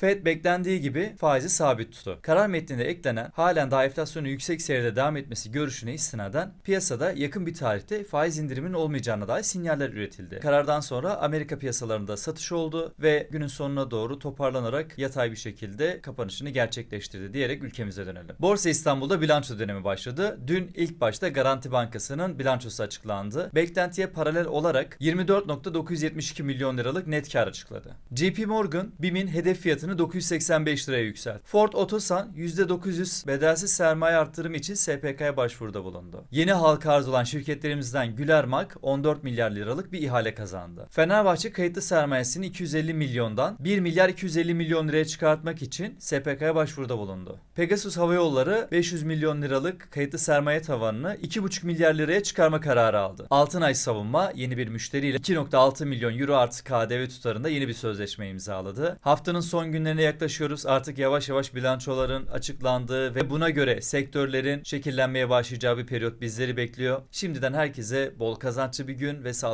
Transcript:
Fed beklendiği gibi faizi sabit tuttu. Karar metninde eklenen halen daha enflasyonun yüksek seyrede devam etmesi görüşüne istinaden piyasada yakın bir tarihte faiz indiriminin olmayacağına dair sinyaller üretildi. Karardan sonra Amerika piyasalarında satış oldu ve günün sonuna doğru toparlanarak yatay bir şekilde kapanışını gerçekleştirdi diyerek ülkemize dönelim. Borsa İstanbul'da bilanço dönemi başladı. Dün ilk başta Garanti Bankası'nın bilançosu açıklandı. Beklentiye paralel olarak 24.972 milyon liralık net kar açıkladı. JP Morgan, BİM'in hedef fiyatını 985 liraya yükseltti. Ford Otosan %900 bedelsiz sermaye arttırımı için SPK'ya başvuruda bulundu. Yeni halka arz olan şirketlerimizden Gülermak 14 milyar liralık bir ihale kazandı. Fenerbahçe kayıtlı sermayesini 250 milyondan 1 milyar 250 milyon liraya çıkartmak için SPK'ya başvuruda bulundu. Pegasus Hava Yolları 500 milyon liralık kayıtlı sermaye tavanını 2,5 milyar liraya çıkarma kararı aldı. Altınay Savunma yeni bir müşteriyle 2.6 milyon euro artı KDV tutarında yeni bir sözleşme imzaladı. Haftanın son günlerine yaklaşıyoruz. Artık yavaş yavaş bilançoların açıklandığı ve buna göre sektörlerin şekillenmeye başlayacağı bir periyot bizleri bekliyor. Şimdiden herkese bol kazançlı bir gün ve sağlıklı